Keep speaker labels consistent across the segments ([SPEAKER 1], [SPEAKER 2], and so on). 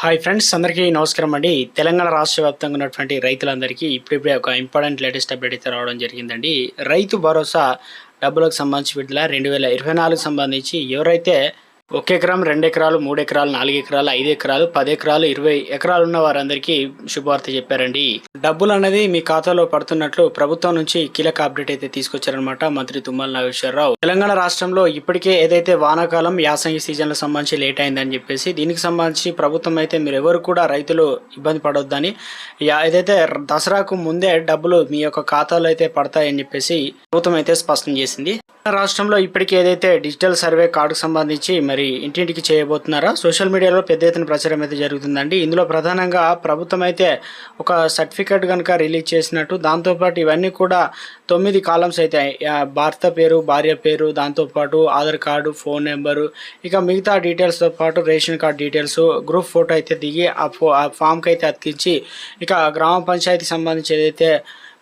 [SPEAKER 1] Hi friends అందరికీ నమస్కారం అండి. తెలంగాణ రాష్ట్ర వ్యాప్తంగా ఉన్నటువంటి రైతులందరికీ ఇప్పుడిప్పుడే ఒక ఇంపార్టెంట్ లేటెస్ట్ అప్డేట్ అయితే రావడం జరిగిందండి. రైతు భరోసా డబ్బులకు సంబంధించి విడుదల రెండు వేల ఇరవై నాలుగు సంబంధించి ఎవరైతే ఒక ఎకరం రెండు ఎకరాలు మూడు ఎకరాలు నాలుగు ఎకరాలు ఐదు ఎకరాలు పది ఎకరాలు ఇరవై ఎకరాలు ఉన్న వారందరికీ శుభవార్త చెప్పారండి. డబ్బులు అనేది మీ ఖాతాలో పడుతున్నట్లు ప్రభుత్వం నుంచి కీలక అప్డేట్ అయితే తీసుకొచ్చారనమాట మంత్రి తుమ్మల నాగేశ్వరరావు. తెలంగాణ రాష్ట్రంలో ఇప్పటికే ఏదైతే వానాకాలం యాసంగి సీజన్లకు సంబంధించి లేట్ అయిందని చెప్పేసి దీనికి సంబంధించి ప్రభుత్వం అయితే మీరు ఎవరు కూడా రైతులు ఇబ్బంది పడొద్దని ఏదైతే దసరాకు ముందే డబ్బులు మీ యొక్క ఖాతాలో అయితే పడతాయని చెప్పేసి ప్రభుత్వం అయితే స్పష్టం చేసింది. రాష్ట్రంలో ఇప్పటికే ఏదైతే డిజిటల్ సర్వే కార్డుకు సంబంధించి మరి ఇంటింటికి చేయబోతున్నారా? సోషల్ మీడియాలో పెద్ద ఎత్తున ప్రచారం అయితే జరుగుతుందండి. ఇందులో ప్రధానంగా ప్రభుత్వం అయితే ఒక సర్టిఫికేట్ కనుక రిలీజ్ చేసినట్టు దాంతోపాటు ఇవన్నీ కూడా తొమ్మిది కాలమ్స్ అయితే భర్త పేరు భార్య పేరు దాంతోపాటు ఆధార్ కార్డు ఫోన్ నెంబరు ఇక మిగతా డీటెయిల్స్తో పాటు ration card details group photo అయితే దిగి ఆ ఫో ఆ ఫామ్కి అయితే అతికించి ఇక గ్రామ పంచాయతీ సంబంధించి ఏదైతే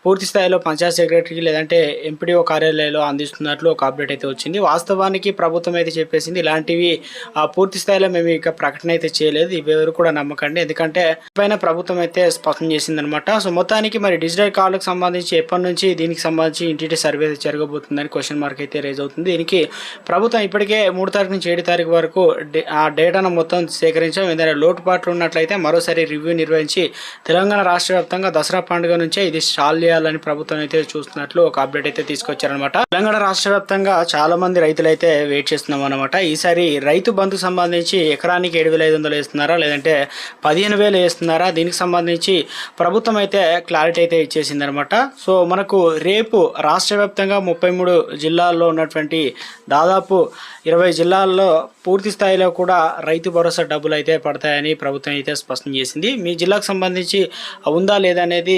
[SPEAKER 1] పూర్తి స్థాయిలో పంచాయత్ సెక్రటరీకి లేదంటే ఎంపీడీఓ కార్యాలయంలో అందిస్తున్నట్లు ఒక అప్డేట్ అయితే వచ్చింది. వాస్తవానికి ప్రభుత్వం అయితే చెప్పేసింది ఇలాంటివి ఆ పూర్తి స్థాయిలో మేము ఇక ప్రకటన అయితే చేయలేదు. ఇవెవరు ఎవరు కూడా నమ్మకండి. ఎందుకంటే పైన ప్రభుత్వం అయితే స్పష్టం చేసింది అనమాట సో మొత్తానికి మరి డిజిటల్ కార్డులకు సంబంధించి ఎప్పటి నుంచి దీనికి సంబంధించి ఇంటి సర్వే జరగబోతుందని క్వశ్చన్ మార్క్ అయితే రేజ్ అవుతుంది. దీనికి ప్రభుత్వం ఇప్పటికే మూడు తారీఖు నుంచి ఏడు తారీఖు వరకు డే- ఆ డేటాను మొత్తం సేకరించాం. ఏదైనా లోటుపాట్లు ఉన్నట్లయితే మరోసారి రివ్యూ నిర్వహించి తెలంగాణ రాష్ట్ర వ్యాప్తంగా దసరా పండుగ నుంచే ఇది శాల్య చేయాలని ప్రభుత్వం అయితే చూస్తున్నట్లు ఒక అప్డేట్ అయితే తీసుకొచ్చారనమాట తెలంగాణ రాష్ట్ర వ్యాప్తంగా చాలా మంది రైతులు అయితే వెయిట్ చేస్తున్నాం అనమాట ఈసారి రైతు బంధు సంబంధించి ఎకరానికి ఏడు వేల ఐదు వందలు వేస్తున్నారా లేదంటే పదిహేను వేలు వేస్తున్నారా దీనికి సంబంధించి ప్రభుత్వం అయితే క్లారిటీ అయితే ఇచ్చేసింది అనమాట సో మనకు రేపు రాష్ట్ర వ్యాప్తంగా ముప్పై మూడు జిల్లాల్లో ఉన్నటువంటి దాదాపు ఇరవై జిల్లాల్లో పూర్తి స్థాయిలో కూడా రైతు భరోసా డబ్బులు అయితే పడతాయని ప్రభుత్వం అయితే స్పష్టం చేసింది. మీ జిల్లాకు సంబంధించి ఉందా లేదా అనేది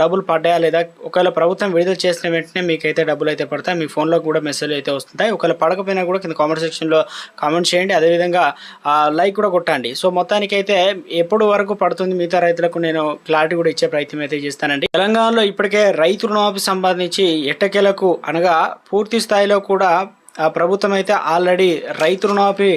[SPEAKER 1] డబ్బులు పడ్డాయా లేదా? ఒకవేళ ప్రభుత్వం విడుదల చేసిన వెంటనే మీకైతే డబ్బులు అయితే పడతాయి? మీ ఫోన్లో కూడా మెసేజ్ అయితే వస్తుంటాయి. ఒకవేళ పడకపోయినా కూడా కింద కామెంట్ సెక్షన్లో కామెంట్ చేయండి. అదేవిధంగా లైక్ కూడా కొట్టండి. సో మొత్తానికి అయితే ఎప్పుడు వరకు పడుతుంది మిగతా రైతులకు నేను క్లారిటీ కూడా ఇచ్చే ప్రయత్నం అయితే చేస్తానండి. తెలంగాణలో ఇప్పటికే రైతు రుణమాఫీ సంబంధించి ఎట్టకేలకు అనగా పూర్తి స్థాయిలో కూడా ప్రభుత్వం అయితే ఆల్రెడీ రైతు రుణమాఫీ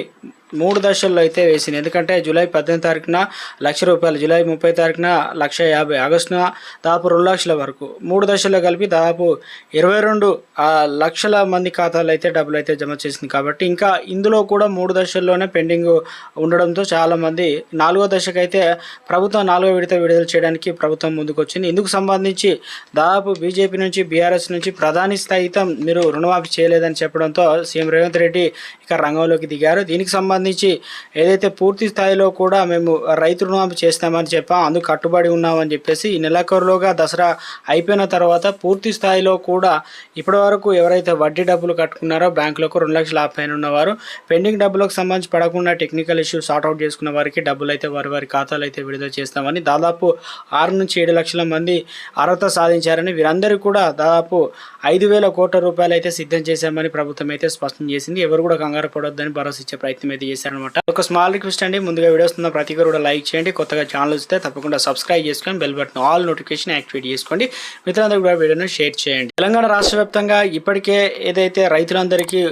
[SPEAKER 1] మూడు దశల్లో అయితే వేసింది. ఎందుకంటే జూలై పద్దెనిమిది తారీఖున లక్ష రూపాయలు జూలై ముప్పై తారీఖున లక్ష యాభై ఆగస్టున దాదాపు రెండు లక్షల వరకు. మూడు దశల్లో కలిపి దాదాపు ఇరవై రెండు లక్షల మంది ఖాతాలు అయితే డబ్బులు అయితే జమ చేసింది. కాబట్టి ఇంకా ఇందులో కూడా మూడు దశల్లోనే పెండింగ్ ఉండడంతో చాలామంది నాలుగో దశకైతే ప్రభుత్వం నాలుగో విడత విడుదల చేయడానికి ప్రభుత్వం ముందుకు వచ్చింది ఇందుకు సంబంధించి దాదాపు బీజేపీ నుంచి బీఆర్ఎస్ నుంచి ప్రధాని స్థాయితం మీరు రుణమాఫీ చేయలేదని చెప్పడంతో సీఎం రేవంత్ రెడ్డి ఇక రంగంలోకి దిగారు. దీనికి సంబంధించి ఏదైతే పూర్తి స్థాయిలో కూడా మేము రైతు రుణమాఫీ చేస్తామని చెప్పాం అందుకు కట్టుబడి ఉన్నామని చెప్పేసి ఈ నెలాఖరులోగా దసరా అయిపోయిన తర్వాత పూర్తి స్థాయిలో కూడా ఇప్పటివరకు ఎవరైతే వడ్డీ డబ్బులు కట్టుకున్నారో బ్యాంకులకు రెండు లక్షల యాభై ఉన్నవారు పెండింగ్ డబ్బులకు సంబంధించి పడకుండా టెక్నికల్ ఇష్యూ సార్ట్అవుట్ చేసుకున్న వారికి డబ్బులు అయితే వారి వారి ఖాతాలు అయితే విడుదల చేస్తామని దాదాపు ఆరు నుంచి ఏడు లక్షల మంది అర్హత సాధించారని వీరందరూ కూడా దాదాపు ఐదు వేల కోట్ల రూపాయలు అయితే సిద్ధం చేశామని ప్రభుత్వం అయితే స్పష్టం చేసింది. ఎవరు కూడా కంగారు పడొద్దని భరోసా ఇచ్చే ప్రయత్నం అయితే చేశారనమాట. ఒక స్మాల్ రిక్వెస్ట్ అండి. ముందుగా వీడియోస్ ఉన్న ప్రతి కూడా లైక్ చేయండి. కొత్తగా ఛానల్ వస్తే తప్పకుండా సబ్స్క్రైబ్ చేసుకొని bell button all notification activate చేసుకోండి. మిత్రులందరూ కూడా వీడియోను షేర్ చేయండి. తెలంగాణ రాష్ట్ర వ్యాప్తంగా ఇప్పటికే ఏదైతే రైతులందరికీ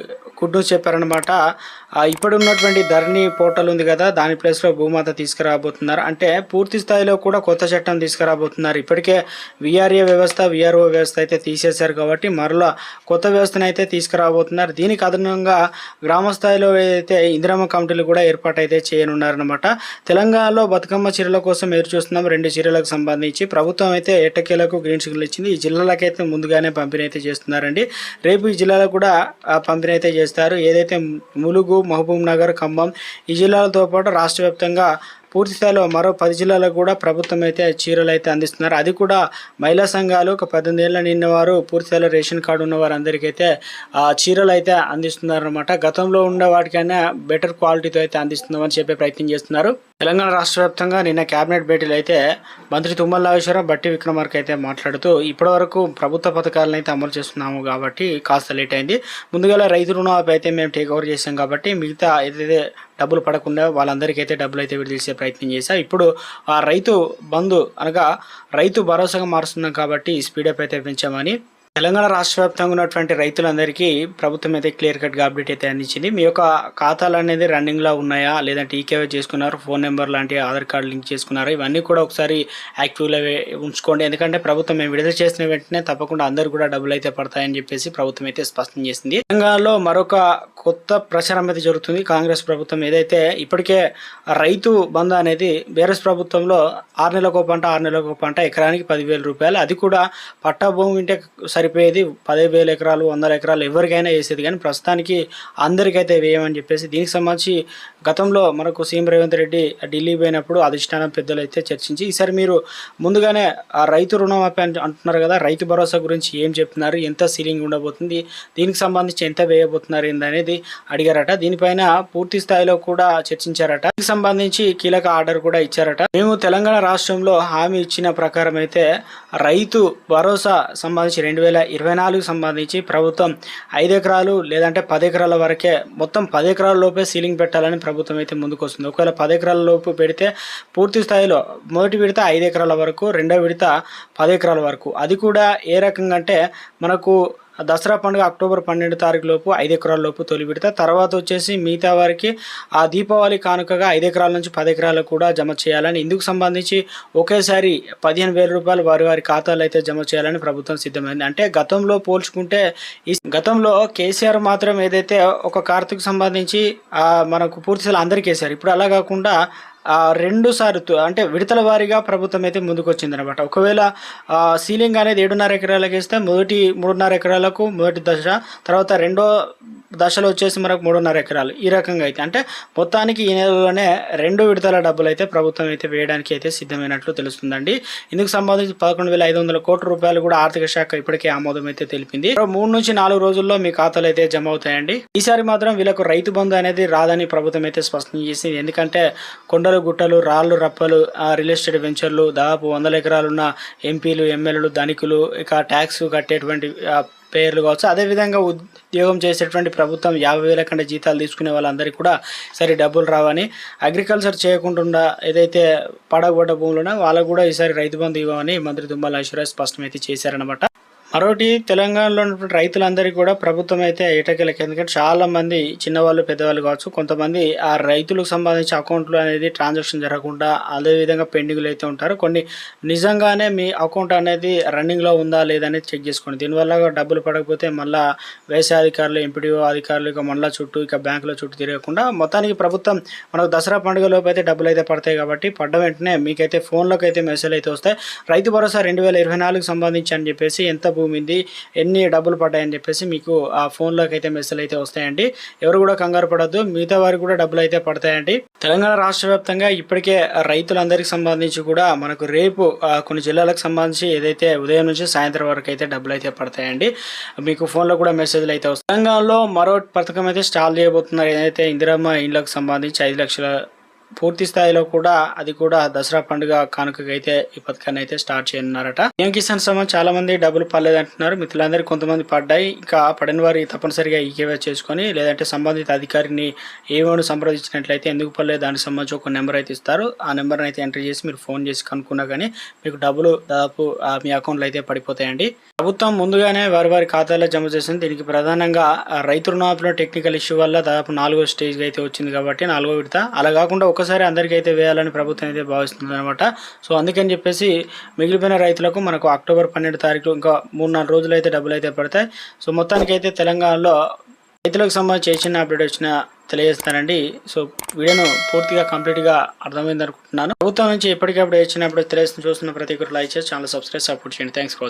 [SPEAKER 1] గుడ్ న్యూస్ చెప్పారనమాట ఇప్పుడున్నటువంటి ఇప్పుడు ఉన్నటువంటి ధరణి పోర్టల్ ఉంది కదా దాని ప్లేస్లో భూమాత తీసుకురాబోతున్నారు. అంటే పూర్తి స్థాయిలో కూడా కొత్త చట్టం తీసుకురాబోతున్నారు. ఇప్పటికే విఆర్ఏ వ్యవస్థ విఆర్ఓ వ్యవస్థ అయితే తీసేశారు కాబట్టి మరలా కొత్త వ్యవస్థను అయితే తీసుకురాబోతున్నారు. దీనికి అదనంగా గ్రామ స్థాయిలో ఏదైతే ఇందిరమ్మ కమిటీలు కూడా ఏర్పాటు అయితే చేయనున్నారనమాట తెలంగాణలో బతుకమ్మ చీరల కోసం ఎదురు చూస్తున్నాం రెండు చీరలకు సంబంధించి ప్రభుత్వం అయితే ఎట్టకేలకు గ్రీన్ సిగ్నల్ ఇచ్చింది. ఈ జిల్లాలకైతే ముందుగానే పంపిణీ అయితే చేస్తున్నారండి. రేపు ఈ జిల్లాలకు కూడా పంపిణీ అయితే చేస్తారు. ఏదైతే ములుగు మహబూబ్ నగర్ ఖమ్మం ఈ జిల్లాలతో పాటు రాష్ట్ర వ్యాప్తంగా పూర్తి స్థాయిలో మరో పది జిల్లాలకు కూడా ప్రభుత్వం అయితే చీరలు అయితే అందిస్తున్నారు. అది కూడా మహిళా సంఘాలు ఒక పద్దెనిమిది ఏళ్ళ నిన్న వారు పూర్తి స్థాయిలో రేషన్ కార్డు ఉన్న వారందరికైతే అయితే ఆ చీరలు అయితే అందిస్తున్నారు అనమాట గతంలో ఉన్న వాటికైనా బెటర్ క్వాలిటీతో అయితే అందిస్తున్నామని చెప్పే ప్రయత్నం చేస్తున్నారు. తెలంగాణ రాష్ట్ర వ్యాప్తంగా నిన్న కేబినెట్ భేటీలు అయితే మంత్రి తుమ్మల నాగేశ్వరరావు బట్టి విక్రమార్క అయితే మాట్లాడుతూ ఇప్పటివరకు ప్రభుత్వ పథకాలను అయితే అమలు చేస్తున్నాము కాబట్టి కాస్త లేట్ అయింది. ముందుగా రైతు రుణమాఫీ అయితే మేము టేక్ ఓవర్ చేసాం కాబట్టి మిగతా ఏదైతే డబ్బులు పడకుండా వాళ్ళందరికీ అయితే డబ్బులు అయితే విడుదల చేసే ప్రయత్నం చేశా. ఇప్పుడు ఆ రైతు బంధు అనగా రైతు భరోసాగా మారుస్తున్నాం కాబట్టి స్పీడప్ అయితే పెంచామని తెలంగాణ రాష్ట్ర వ్యాప్తంగా ఉన్నటువంటి రైతులందరికీ ప్రభుత్వం అయితే క్లియర్ కట్గా అప్డేట్ అయితే అందించింది. మీ యొక్క ఖాతాలు అనేది రన్నింగ్లో ఉన్నాయా? లేదంటే ఈకేవై చేసుకున్నారు? ఫోన్ నెంబర్ లాంటి ఆధార్ కార్డు లింక్ చేసుకున్నారు? ఇవన్నీ కూడా ఒకసారి యాక్టివ్లో ఉంచుకోండి. ఎందుకంటే ప్రభుత్వం మేము విడుదల చేసిన వెంటనే తప్పకుండా అందరు కూడా డబ్బులు అయితే పడతాయని చెప్పేసి ప్రభుత్వం అయితే స్పష్టం చేసింది. తెలంగాణలో మరొక కొత్త ప్రచారం అయితే జరుగుతుంది. కాంగ్రెస్ ప్రభుత్వం ఏదైతే ఇప్పటికే రైతు బంధు అనేది బీఆర్ఎస్ ప్రభుత్వంలో ఆరు నెలలకు పంట ఆరు నెలలకు పంట ఎకరానికి పదివేల రూపాయలు. అది కూడా పట్టా భూమి ఉంటే సరిపోయేది పదివేల ఎకరాలు వందల ఎకరాలు ఎవరికైనా వేసేది. కానీ ప్రస్తుతానికి అందరికైతే వేయమని చెప్పేసి దీనికి సంబంధించి గతంలో మనకు సీఎం రేవంత్ రెడ్డి ఢిల్లీ పోయినప్పుడు అధిష్టానం పెద్దలు అయితే చర్చించి ఈసారి మీరు ముందుగానే ఆ రైతు రుణమాఫీ అంటున్నారు కదా రైతు భరోసా గురించి ఏం చెప్తున్నారు ఎంత సీలింగ్ ఉండబోతుంది దీనికి సంబంధించి ఎంత వేయబోతున్నారు ఏందనేది అడిగారట. దీనిపైన పూర్తి స్థాయిలో కూడా చర్చించారట. దీనికి సంబంధించి కీలక ఆర్డర్ కూడా ఇచ్చారట. మేము తెలంగాణ రాష్ట్రంలో హామీ ఇచ్చిన ప్రకారం అయితే రైతు భరోసా సంబంధించి రెండు వేల ఇరవై నాలుగు సంబంధించి ప్రభుత్వం ఐదు ఎకరాలు లేదంటే పది ఎకరాల వరకే మొత్తం పది ఎకరాల లోపే సీలింగ్ పెట్టాలని ప్రభుత్వం అయితే ముందుకు వస్తుంది. ఒకవేళ పది ఎకరాల లోపు పెడితే పూర్తి స్థాయిలో మొదటి విడత ఐదు ఎకరాల వరకు రెండో విడత పది ఎకరాల వరకు. అది కూడా ఏ రకంగా అంటే మనకు దసరా పండుగ అక్టోబర్ పన్నెండు తారీఖు లోపు ఐదు ఎకరాల లోపు తొలి విడత. తర్వాత వచ్చేసి మిగతా వారికి ఆ దీపావళి కానుకగా ఐదు ఎకరాల నుంచి పది ఎకరాలకు కూడా జమ చేయాలని ఇందుకు సంబంధించి ఒకేసారి పదిహేను వేల రూపాయలు వారి వారి ఖాతాలు అయితే జమ చేయాలని ప్రభుత్వం సిద్ధమైంది. అంటే గతంలో పోల్చుకుంటే ఈ గతంలో కేసీఆర్ మాత్రం ఏదైతే ఒక కార్తీక్ సంబంధించి మనకు పూర్తిగా అందరికీ వేశారు. ఇప్పుడు అలా కాకుండా రెండు సార్లు అంటే విడతల వారీగా ప్రభుత్వం అయితే ముందుకొచ్చింది అనమాట ఒకవేళ సీలింగ్ అనేది ఏడున్నర ఎకరాలకు ఇస్తే మొదటి మూడున్నర ఎకరాలకు మొదటి దశ తర్వాత రెండో దశలో వచ్చేసి మనకు మూడున్నర ఎకరాలు. ఈ రకంగా అయితే. అంటే మొత్తానికి ఈ నెలలోనే రెండు విడతల డబ్బులు అయితే ప్రభుత్వం అయితే వేయడానికి అయితే సిద్ధమైనట్లు తెలుస్తుందండి. ఇందుకు సంబంధించి పదకొండు వేల ఐదు వందల కోట్ల రూపాయలు కూడా ఆర్థిక శాఖ ఇప్పటికే ఆమోదం అయితే తెలిపింది. మూడు నుంచి నాలుగు రోజుల్లో మీ ఖాతాలు అయితే జమ అవుతాయండి. ఈసారి మాత్రం వీళ్ళకు రైతు బంధు అనేది రాదని ప్రభుత్వం అయితే స్పష్టం చేసింది. ఎందుకంటే కొండలు గుట్టలు రాళ్ళు రప్పలు రియల్ ఎస్టేట్ వెంచర్లు దాదాపు వందల ఎకరాలున్న ఎంపీలు ఎమ్మెల్యేలు ధనికులు ఇక ట్యాక్స్ కట్టేటువంటి పేర్లు కావచ్చు. అదేవిధంగా ఉద్యోగం చేసేటువంటి ప్రభుత్వం యాభై వేల కంటే జీతాలు తీసుకునే వాళ్ళందరికీ కూడా సరే డబ్బులు రావని అగ్రికల్చర్ చేయకుండా ఏదైతే పడగొడ్డ భూములు ఉన్నాయో వాళ్ళకు కూడా ఈసారి రైతు బంధు ఇవ్వమని మంత్రి దుమ్మల ఐశ్వర్య స్పష్టమైతే చేశారనమాట మరొకటి తెలంగాణలో ఉన్నటువంటి రైతులందరికీ కూడా ప్రభుత్వం అయితే ఎటకెళ్ళకి ఎందుకంటే చాలా మంది చిన్నవాళ్ళు పెద్దవాళ్ళు కావచ్చు కొంతమంది ఆ రైతులకు సంబంధించి అకౌంట్లు అనేది ట్రాన్సాక్షన్ జరగకుండా అదేవిధంగా పెండింగ్లు అయితే ఉంటారు. కొన్ని నిజంగానే మీ అకౌంట్ అనేది రన్నింగ్లో ఉందా లేదనేది చెక్ చేసుకోండి. దీనివల్ల డబ్బులు పడకపోతే మళ్ళీ వ్యవసాయ అధికారులు ఎంపీడీఓ అధికారులు ఇక మండల చుట్టూ ఇక బ్యాంకుల చుట్టూ తిరగకుండా మొత్తానికి ప్రభుత్వం మనకు దసరా పండుగలోపు అయితే డబ్బులు అయితే పడతాయి కాబట్టి పడ్డ వెంటనే మీకైతే ఫోన్లోకి అయితే మెసేజ్ అయితే వస్తాయి. రైతు భరోసా రెండు వేల ఇరవై నాలుగు సంబంధించి అని చెప్పేసి ఎంత భూమి ఉంది ఎన్ని డబ్బులు పడ్డాయని చెప్పేసి మీకు ఆ ఫోన్లోకి అయితే మెసేజ్ అయితే వస్తాయండి. ఎవరు కూడా కంగారు పడద్దు మిగతా వారికి కూడా డబ్బులు అయితే పడతాయండి. తెలంగాణ రాష్ట్ర వ్యాప్తంగా ఇప్పటికే రైతులందరికీ సంబంధించి కూడా మనకు రేపు కొన్ని జిల్లాలకు సంబంధించి ఏదైతే ఉదయం నుంచి సాయంత్రం వరకు అయితే డబ్బులు అయితే పడతాయండి. మీకు ఫోన్లో కూడా మెసేజ్లు అయితే వస్తాయి. తెలంగాణలో మరో పథకం అయితే స్టార్ట్ చేయబోతున్నారు. ఏదైతే ఇందిరమ్మ ఇండ్లకు సంబంధించి ఐదు లక్షల పూర్తి స్థాయిలో కూడా అది కూడా దసరా పండుగ కానుకగా అయితే ఈ పథకాన్ని అయితే స్టార్ట్ చేయనున్నారట. ఏం కిసాన్ సమ్మాన్ చాలా మంది డబ్బులు పడలేదు అంటున్నారు మిత్రులందరూ కొంతమంది పడ్డాయి. ఇంకా పడిన వారి తప్పనిసరిగా ఈకేవే చేసుకొని లేదంటే సంబంధిత అధికారిని ఏమోను సంప్రదించినట్లయితే ఎందుకు పడలేదు దానికి సంబంధించి ఒక నెంబర్ అయితే ఇస్తారు. ఆ నెంబర్ని అయితే ఎంటర్ చేసి మీరు ఫోన్ చేసి కనుక్కున్నా కానీ మీకు డబ్బులు దాదాపు ఆ, మీ అకౌంట్లో అయితే పడిపోతాయండి. ప్రభుత్వం ముందుగానే వారి వారి ఖాతాలో జమ చేసింది. దీనికి ప్రధానంగా రైతు రుణమాఫీలో టెక్నికల్ ఇష్యూ వల్ల దాదాపు నాలుగో స్టేజ్కి అయితే వచ్చింది కాబట్టి నాలుగో విడత. అలా కాకుండా ఒకసారి అందరికీ అయితే వేయాలని ప్రభుత్వం అయితే భావిస్తుంది అనమాట సో అందుకని చెప్పేసి మిగిలిపోయిన రైతులకు మనకు అక్టోబర్ పన్నెండు తారీఖు ఇంకా మూడు నాలుగు రోజులు అయితే డబ్బులు అయితే పడతాయి. సో మొత్తానికి అయితే తెలంగాణలో రైతులకు సంబంధించి ఏ చిన్న అప్డేట్ వచ్చిన తెలియజేస్తానండి. సో వీడియోను పూర్తిగా కంప్లీట్గా అర్థమైంది అనుకుంటున్నాను ప్రభుత్వం నుంచి ఎప్పటికప్పుడు ఏ తెలియజేసిన చూస్తున్న ప్రతి ఒక్కరు లైక్ చేసి ఛానల్ సబ్స్క్రైబ్ సపోర్ట్ చేయండి. Thanks for